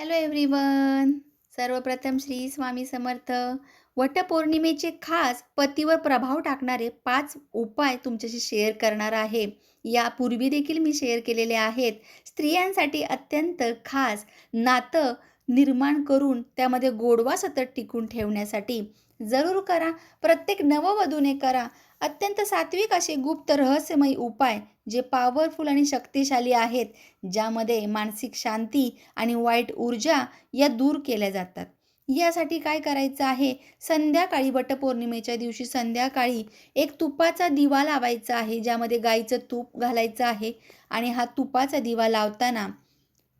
Hello everyone सर्वप्रथम श्री स्वामी समर्थ. वटपौर्णिमेचे खास पतीवर प्रभाव टाकणारे पाच उपाय तुमच्याशी शेअर करणार आहे. यापूर्वी देखील मी शेअर केलेले आहेत. स्त्रियांसाठी अत्यंत खास नातं निर्माण करून त्यामध्ये गोडवा सतत टिकून ठेवण्यासाठी. जरूर करा. प्रत्येक नववधूने करा. अत्यंत सात्विक असे गुप्त रहस्यमयी उपाय जे पॉवरफुल आणि शक्तिशाली आहेत ज्यामध्ये मानसिक शांती आणि वाईट ऊर्जा या दूर केल्या जातात. यासाठी काय करायचं आहे? संध्याकाळी वटपौर्णिमेच्या दिवशी संध्याकाळी एक तुपाचा दिवा लावायचा आहे ज्यामध्ये गाईचं तूप घालायचं आहे आणि हा तुपाचा दिवा लावताना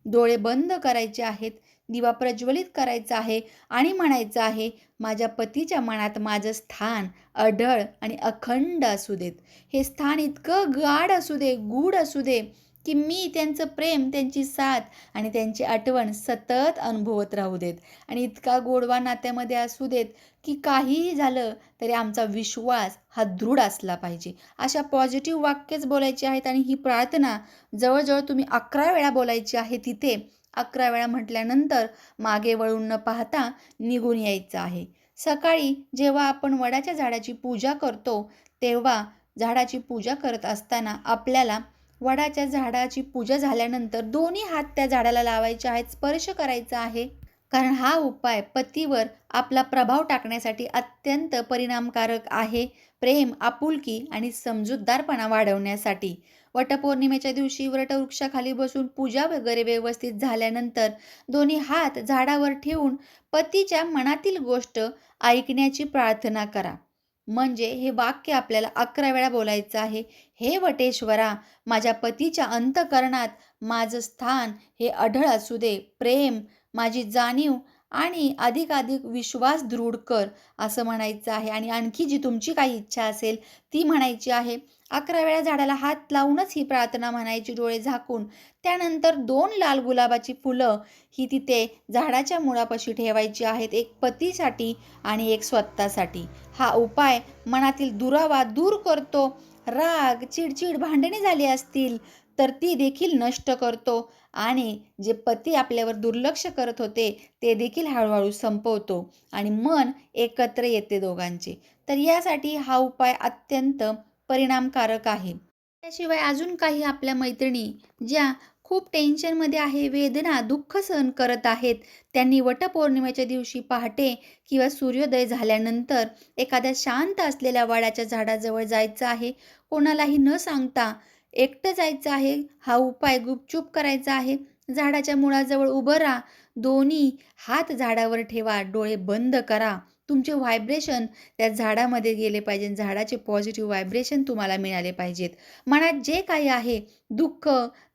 डोळे बंद करायचे आहेत. दिवा प्रज्वलित करायचा आहे आणि म्हणायचं आहे माझ्या पतीच्या मनात माझं स्थान अढळ आणि अखंड असू देत. हे स्थान इतकं गाढ असू दे गूढ असू दे की मी त्यांचं प्रेम त्यांची साथ आणि त्यांची आठवण सतत अनुभवत राहू देत. आणि इतका गोडवा नात्यामध्ये असू देत की काहीही झालं तरी आमचा विश्वास हा दृढ असला पाहिजे. अशा पॉझिटिव्ह वाक्यच बोलायची आहेत आणि ही प्रार्थना जवळजवळ तुम्ही अकरा वेळा बोलायची आहे तिथे. अकरा वेळा म्हटल्यानंतर मागे वळून न पाहता निघून यायचं आहे. सकाळी जेव्हा आपण वडाच्या झाडाची पूजा करतो तेव्हा झाडाची पूजा करत असताना आपल्याला वडाच्या झाडाची पूजा झाल्यानंतर दोन्ही हात त्या झाडाला लावायचे आहेत स्पर्श करायचा आहे. कारण हा उपाय पतीवर आपला प्रभाव टाकण्यासाठी अत्यंत परिणामकारक आहे. प्रेम आपुलकी आणि समजूतदारपणा वाढवण्यासाठी. वटपौर्णिमेच्या दिवशी वटवृक्षाखाली बसून पूजा वगैरे व्यवस्थित झाल्यानंतर दोन्ही हात झाडावर ठेवून पतीच्या मनातील गोष्ट ऐकण्याची प्रार्थना करा. म्हणजे हे वाक्य आपल्याला अकरा वेळा बोलायचं आहे. हे वटेश्वरा माझ्या पतीच्या अंतकरणात माझं स्थान हे अढळ असू दे. प्रेम माझी जाणीव आणि अधिकाधिक विश्वास दृढ कर असं म्हणायचं आहे. आणि आणखी जी तुमची काही इच्छा असेल ती म्हणायची आहे. अकरा वेळा झाडाला हात लावूनच ही प्रार्थना म्हणायची डोळे झाकून. त्यानंतर दोन लाल गुलाबाची फुलं ही तिथे झाडाच्या मुळापाशी ठेवायची आहेत. एक पतीसाठी आणि एक स्वतःसाठी. हा उपाय मनातील दुरावा दूर करतो. राग चिडचिड भांडणे झाली असतील तर ती देखील नष्ट करतो. आणि जे पती आपल्यावर दुर्लक्ष करत होते ते देखील हळूहळू संपवतो आणि मन एकत्र येते दोघांचे. तर यासाठी हा उपाय अत्यंत परिणामकारक आहे. त्याशिवाय अजून काही आपल्या मैत्रिणी ज्या खूप टेन्शनमध्ये आहे वेदना दुःख सहन करत आहेत त्यांनी वटपौर्णिमेच्या दिवशी पहाटे किंवा सूर्योदय झाल्यानंतर एखाद्या शांत असलेल्या वडाच्या झाडाजवळ जायचं आहे. कोणालाही न सांगता एकटं जायचं आहे हा उपाय गुपचूप करायचा आहे. झाडाच्या मुळाजवळ उभं राहा. दोन्ही हात झाडावर ठेवा. डोळे बंद करा. तुमचे व्हायब्रेशन त्या झाडामध्ये गेले पाहिजे. झाडाचे पॉझिटिव्ह व्हायब्रेशन तुम्हाला मिळाले पाहिजेत. मनात जे काही आहे दुःख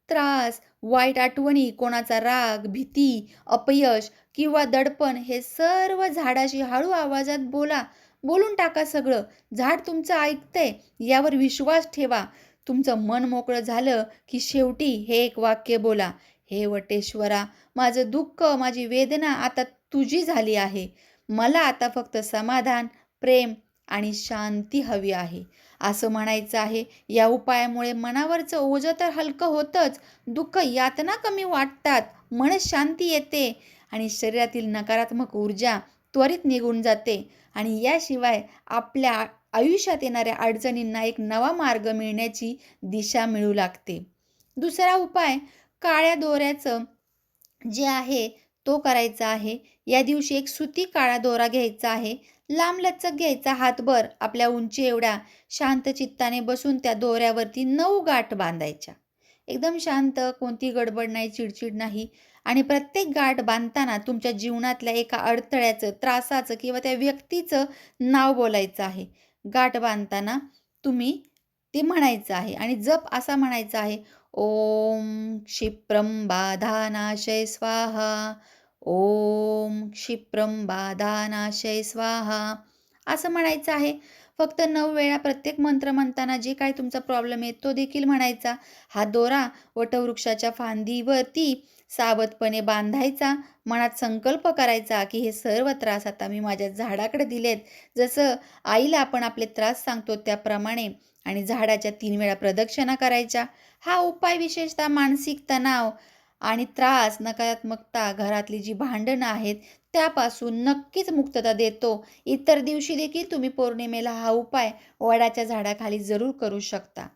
त्रास वाईट आठवणी कोणाचा राग भीती अपयश किंवा दडपण हे सर्व झाडाशी हळू आवाजात बोला. बोलून टाका सगळं. झाड तुमचं ऐकतंय यावर विश्वास ठेवा. तुमचं मन मोकळं झालं की शेवटी हे एक वाक्य बोला. हे वटेश्वरा माझं दुःख माझी वेदना आता तुझी झाली आहे. मला आता फक्त समाधान प्रेम आणि शांती हवी आहे. असं म्हणायचं आहे. या उपायामुळे मनावरचं ओझं तर हलकं होतंच. दुःख यातना कमी वाटतात. मन शांती येते आणि शरीरातील नकारात्मक ऊर्जा त्वरित निघून जाते. आणि याशिवाय आपल्या आयुष्यात येणाऱ्या अडचणींना एक नवा मार्ग मिळण्याची दिशा मिळू लागते. दुसरा उपाय काळ्या दोऱ्याचं जे आहे तो करायचा आहे. या दिवशी एक सुती काळा दोरा घ्यायचा आहे. लांबलचक घ्यायचा हातभर आपल्या उंची एवढ्या शांत चित्ताने बसून त्या दोऱ्यावरती नऊ गाठ बांधायच्या. एकदम शांत कोणती गडबड नाही चिडचिड नाही. आणि प्रत्येक गाठ बांधताना तुमच्या जीवनातल्या एका अडथळ्याचं त्रासाचं किंवा त्या व्यक्तीचं नाव बोलायचं आहे. गाठ बांधताना तुम्ही ते म्हणायचं आहे. आणि जप असा म्हणायचा आहे. ओम क्षिप्रम बाधानाशय स्वाहा. ओम क्षिप्रम बाधानाशय स्वाहा. असं म्हणायचं आहे. फक्त नऊ वेळा प्रत्येक मंत्र म्हणताना जे काय तुमचा प्रॉब्लेम आहे तो देखील म्हणायचा. हा दोरा वटवृक्षाच्या फांदीवरती सावधपणे बांधायचा. मनात संकल्प करायचा की हे सर्व त्रास आता मी माझ्या झाडाकडे दिलेत. जसं आईला आपण आपले त्रास सांगतो त्याप्रमाणे आणि झाडाच्या तीन वेळा प्रदक्षिणा करायच्या. हा उपाय विशेषतः मानसिक तणाव आणि त्रास, नकारात्मकता, घरातली जी भांडणं आहेत, त्यापासून नक्कीच मुक्तता देतो. इतर दिवशी देखील तुम्ही पौर्णिमेला हा उपाय वडाच्या झाडाखाली जरूर करू शकता.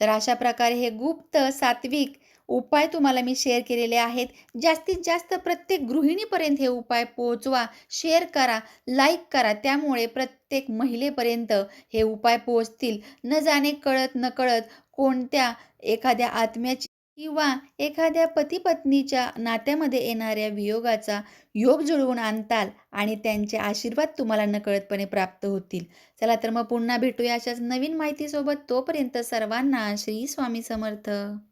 तर अशा प्रकारे हे गुप्त, सात्विक उपाय तुम्हाला मी शेअर केलेले आहेत. जास्तीत जास्त प्रत्येक गृहिणीपर्यंत हे उपाय पोहोचवा, शेअर करा, लाईक करा. त्यामुळे प्रत्येक महिलेपर्यंत हे उपाय पोहोचतील. न जाणे कळत-नकळत कोणत्या एखाद्या आत्म्याची किंवा एखाद्या पती-पत्नीच्या नात्यामध्ये येणाऱ्या वियोगाचा योग जुळवून आणताल आणि त्यांचे आशीर्वाद तुम्हाला नकळतपणे प्राप्त होतील. चला तर मग पुन्हा भेटूया अशाच नवीन माहितीसोबत. तोपर्यंत सर्वांना श्री स्वामी समर्थ.